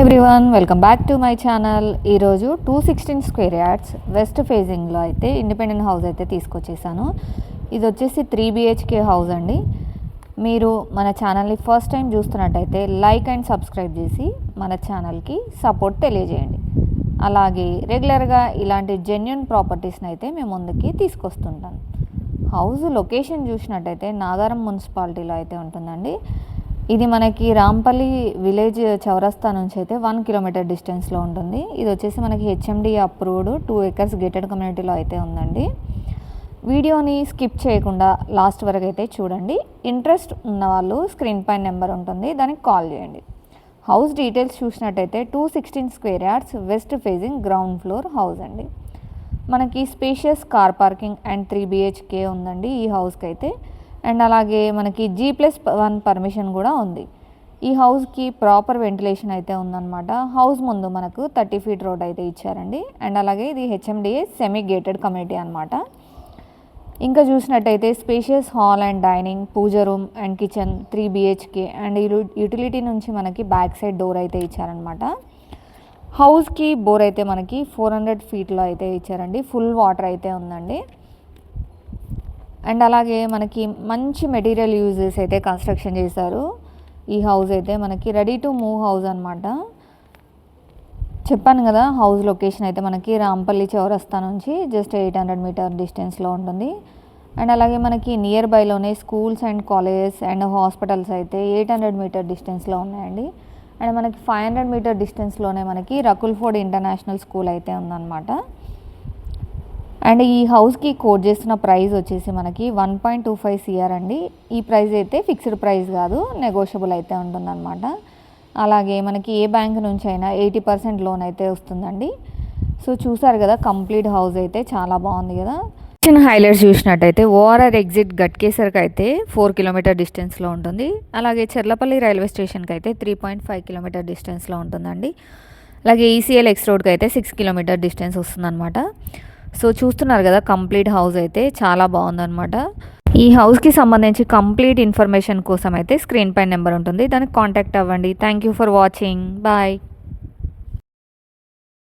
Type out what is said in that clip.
Everyone welcome back to my channel. ఈరోజు two sixteen square yards west ఫేజింగ్లో అయితే independent house అయితే తీసుకొచ్చేసాను. ఇది వచ్చేసి త్రీ బిహెచ్కే హౌస్ అండి. మీరు మన ఛానల్ని ఫస్ట్ టైం చూస్తున్నట్టయితే లైక్ అండ్ సబ్స్క్రైబ్ చేసి మన ఛానల్కి సపోర్ట్ తెలియజేయండి. అలాగే రెగ్యులర్గా ఇలాంటి జెన్యున్ ప్రాపర్టీస్ని అయితే మేము ముందుకి తీసుకొస్తుంటాను హౌస్ లొకేషన్ చూసినట్టయితే నాగారం మున్సిపాలిటీలో అయితే ఉంటుందండి. ఇది మనకి రాంపల్లి విలేజ్ చౌరస్తా నుంచి అయితే వన్ కిలోమీటర్ డిస్టెన్స్లో ఉంటుంది. ఇది వచ్చేసి మనకి HMD approved two acres gated కమ్యూనిటీలో అయితే ఉందండి. వీడియోని స్కిప్ చేయకుండా లాస్ట్ వరకు అయితే చూడండి. ఇంట్రెస్ట్ ఉన్న వాళ్ళు స్క్రీన్ పైన నెంబర్ ఉంటుంది. దానికి కాల్ చేయండి. హౌస్ డీటెయిల్స్ చూసినట్టయితే two sixteen square yards west facing ground floor house అండి. మనకి spacious car parking and three BHK ఉందండి ఈ హౌస్కి అయితే అండ్ అలాగే మనకి జీ ప్లస్ వన్ పర్మిషన్ కూడా ఉంది. ఈ హౌస్కి ప్రాపర్ వెంటిలేషన్ అయితే ఉందన్నమాట. హౌస్ ముందు మనకు థర్టీ ఫీట్ రోడ్ అయితే ఇచ్చారండి. అండ్ అలాగే ఇది హెచ్ఎండిఏ సెమీ గేటెడ్ కమ్యూనిటీ అనమాట ఇంకా చూసినట్టయితే spacious hall and dining puja room and kitchen three BHK and utility నుంచి మనకి బ్యాక్ సైడ్ డోర్ అయితే ఇచ్చారనమాట హౌస్కి బోర్ అయితే మనకి ఫోర్ హండ్రెడ్ ఫీట్లో అయితే ఇచ్చారండి. ఫుల్ వాటర్ అయితే ఉందండి. అండ్ అలాగే మనకి మంచి మెటీరియల్ యూజెస్ అయితే కన్స్ట్రక్షన్ చేశారు. ఈ హౌస్ అయితే మనకి రెడీ టు మూవ్ హౌస్ అనమాట చెప్పాను కదా హౌస్ లొకేషన్ అయితే మనకి రాంపల్లి చౌరస్తా నుంచి జస్ట్ ఎయిట్ హండ్రెడ్ మీటర్ డిస్టెన్స్లో ఉంటుంది. అండ్ అలాగే మనకి near బైలోనే schools and colleges and hospitals అయితే ఎయిట్ హండ్రెడ్ మీటర్ డిస్టెన్స్లో ఉన్నాయండి. అండ్ మనకి ఫైవ్ హండ్రెడ్ మీటర్ డిస్టెన్స్లోనే మనకి రకుల్ఫోర్డ్ ఇంటర్నేషనల్ స్కూల్ అయితే ఉందన్నమాట. అండ్ ఈ హౌస్కి కోట్ చేసిన ప్రైస్ వచ్చేసి మనకి one point two five CR అండి. ఈ ప్రైస్ అయితే ఫిక్స్డ్ ప్రైస్ కాదు నెగోషియబుల్ అయితే ఉంటుందన్నమాట. అలాగే మనకి ఏ బ్యాంక్ నుంచి అయినా ఎయిటీ పర్సెంట్ లోన్ అయితే వస్తుందండి. సో చూసారు కదా కంప్లీట్ హౌస్ అయితే చాలా బాగుంది కదా. చిన్న హైలైట్స్ చూసినట్టయితే ఓఆర్ఆర్ ఎగ్జిట్ గట్కేసర్కి అయితే ఫోర్ కిలోమీటర్ డిస్టెన్స్లో ఉంటుంది. అలాగే చెర్లపల్లి రైల్వే స్టేషన్కి అయితే త్రీ పాయింట్ ఫైవ్ కిలోమీటర్ డిస్టెన్స్లో ఉంటుందండి. అలాగే ఈసీఎల్ ఎక్స్ రోడ్కి అయితే సిక్స్ కిలోమీటర్ డిస్టెన్స్ వస్తుందన్నమాట. సో చూస్తున్నారు కదా కంప్లీట్ హౌస్ అయితే చాలా బాగుందన్నమాట. ఈ హౌస్కి సంబంధించి కంప్లీట్ ఇన్ఫర్మేషన్ కోసం అయితే స్క్రీన్ పై నెంబర్ ఉంటుంది. దానికి కాంటాక్ట్ అవ్వండి. Thank you for watching. Bye.